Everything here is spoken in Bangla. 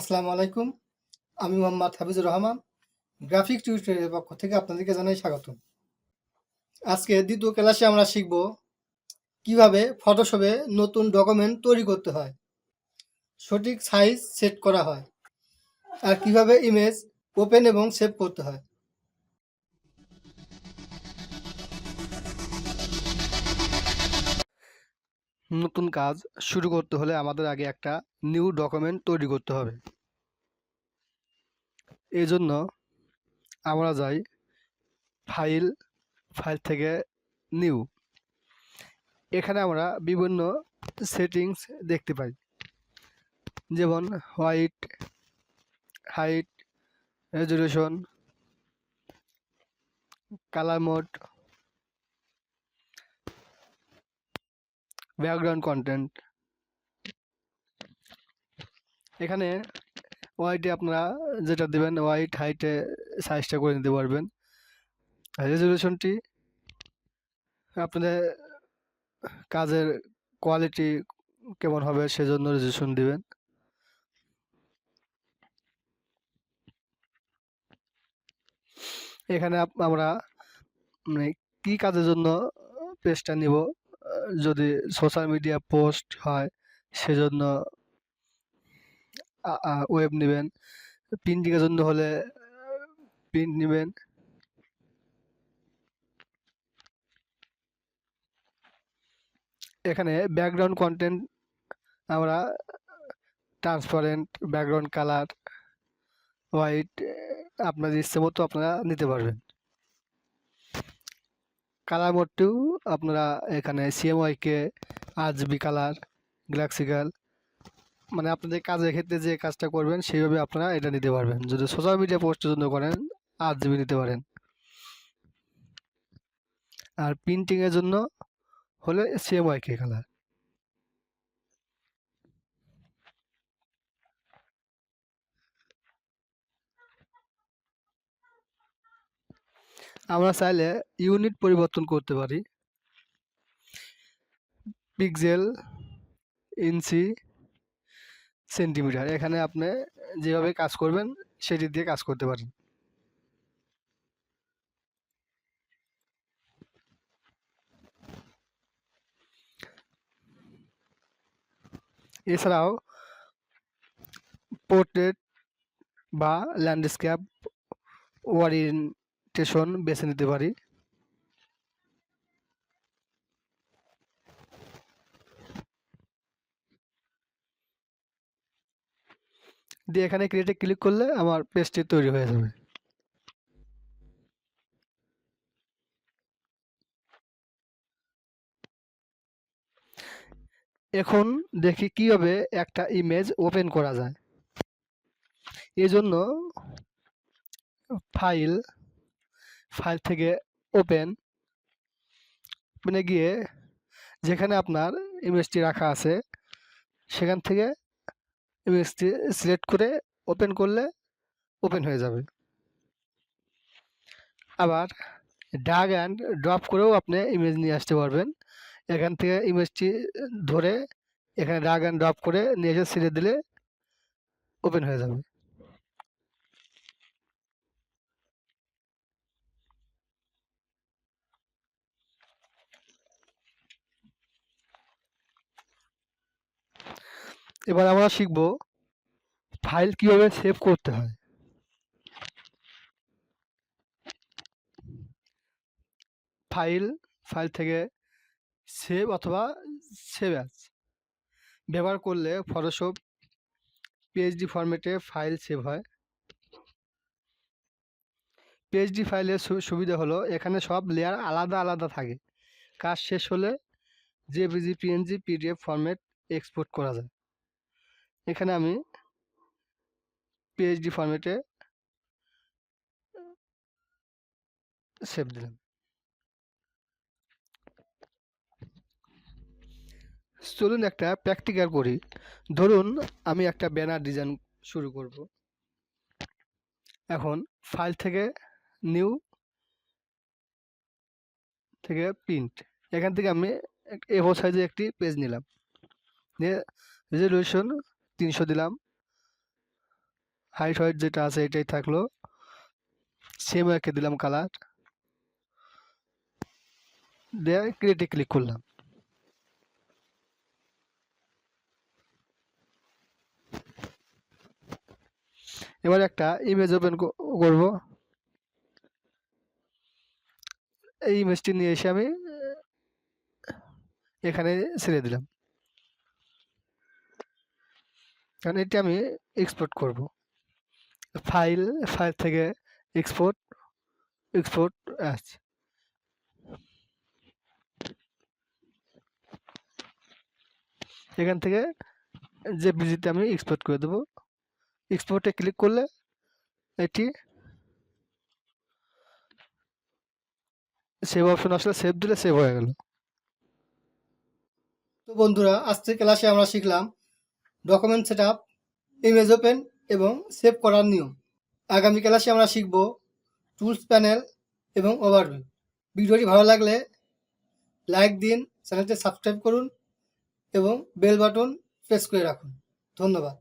আসসালামু আলাইকুম। আমি মোহাম্মদ হাফিজুর রহমান, গ্রাফিক টিউটোরিয়ালের পক্ষ থেকে আপনাদেরকে জানাই স্বাগতম। আজকে দ্বিতীয় ক্লাসে আমরা শিখব কীভাবে ফটোশপে নতুন ডকুমেন্ট তৈরি করতে হয়, সঠিক সাইজ সেট করা হয়, আর কীভাবে ইমেজ ওপেন এবং সেভ করতে হয়। নতুন কাজ শুরু করতে হলে আমাদের আগে একটা নিউ ডকুমেন্ট তৈরি করতে হবে। এই জন্য আমরা যাই ফাইল ফাইল থেকে নিউ এখানে আমরা বিভিন্ন সেটিংস দেখতে পাই। যেমন white height resolution colour mode background content এখানে হোয়াইটে আপনারা যেটা দেবেন হোয়াইট হাইটে সাইজটা করে নিতে পারবেন। রেজলিউশনটি আপনাদের কাজের কোয়ালিটি কেমন হবে সেজন্য রেজলিউশন দিবেন। এখানে আমরা মানে কি কাজের জন্য পেজটা নিব? যদি সোশ্যাল মিডিয়া পোস্ট হয়, সেজন্য ওয়েব নেবেন। প্রিন্টিংয়ের জন্য হলে প্রিন্ট নেবেন। এখানে ব্যাকগ্রাউন্ড কন্টেন্ট আমরা ট্রান্সপারেন্ট ব্যাকগ্রাউন্ড কালার হোয়াইট আপনার ইচ্ছে মতো আপনারা নিতে পারবেন। কালার মোডটিও আপনারা এখানে সিএমওয়াইকে আরজিবি কালার গ্যালাক্সিক্যাল মানে আপনাদের কাজের ক্ষেত্রে যে কাজটা করবেন, সেইভাবে আপনারা এটা নিতে পারবেন। যদি সোশ্যাল মিডিয়া পোস্টের জন্য করেন আট জিবি নিতে পারেন। আর প্রিন্টিংয়ের জন্য হলে সিএমওয়াইকে কালার। আমরা চাইলে ইউনিট পরিবর্তন করতে পারি। পিক্সেল ইঞ্চি সেন্টিমিটার এখানে আপনি যেভাবে কাজ করবেন, সেটি দিয়ে কাজ করতে পারেন। এছাড়াও পোর্ট্রেট বা ল্যান্ডস্কেপ ওরিয়েন্টেশন বেছে নিতে পারি। দিয়ে এখানে ক্রিয়েটে ক্লিক করলে আমার পেজটি তৈরি হয়ে যাবে। এখন দেখি কীভাবে একটা ইমেজ ওপেন করা যায়। এই জন্য ফাইল ফাইল থেকে ওপেন মানে গিয়ে যেখানে আপনার ইমেজটি রাখা আছে, সেখান থেকে ইমেজটি সিলেক্ট করে ওপেন করলে ওপেন হয়ে যাবে। আবার ড্রাগ অ্যান্ড ড্রপ করেও আপনি ইমেজ নিয়ে আসতে পারবেন। এখান থেকে ইমেজটি ধরে এখানে ড্রাগ অ্যান্ড ড্রপ করে নিয়ে এসে ছেড়ে দিলে ওপেন হয়ে যাবে। এবার আমরা শিখব ফাইল কীভাবে সেভ করতে হয়। ফাইল ফাইল থেকে সেভ অথবা সেভ অ্যাজ ব্যবহার করলে ফটোশপ পিএইচডি ফরম্যাটে ফাইল সেভ হয়। পিএইচডি ফাইলের সুবিধা হলো এখানে সব লেয়ার আলাদা আলাদা থাকে। কাজ শেষ হলে JPG PNG PDF format export করা যায়। এখানে আমি পিএইচডি ফরম্যাটে সেভ দিলাম চলুন একটা প্র্যাকটিক্যাল করি ধরুন আমি একটা ব্যানার ডিজাইন শুরু করব এখন ফাইল থেকে নিউ থেকে প্রিন্ট এখান থেকে আমি এফোর সাইজে একটি পেজ নিলাম নিয়ে রেজলিউশন তিনশো দিলাম। হাইট হোয়াইট যেটা আছে এটাই থাকল। সেম একে দিলাম কালার দিয়ে ক্রিয়েটে ক্লিক করলাম এবার একটা ইমেজ ওপেন করব। এই ইমেজটি নিয়ে এসে আমি, এখানে ছেড়ে দিলাম। কারণ এটি আমি এক্সপোর্ট করব। ফাইল ফাইল থেকে এক্সপোর্ট এক্সপোর্ট অ্যাচ এখান থেকে যে বিজিতে আমি এক্সপোর্ট করে দেবো। এক্সপোর্টে ক্লিক করলে এটি সেভ অপশন আসলে সেভ দিলে সেভ হয়ে গেল। তো বন্ধুরা, আজকে ক্লাসে আমরা শিখলাম document set up image open এবং সেভ করার নিয়ম। আগামী ক্লাসে আমরা শিখব টুলস প্যানেল এবং ওভারভিউ ভিডিওটি ভালো লাগলে লাইক দিন চ্যানেলটি সাবস্ক্রাইব করুন এবং বেল বাটন প্রেস করে রাখুন। ধন্যবাদ।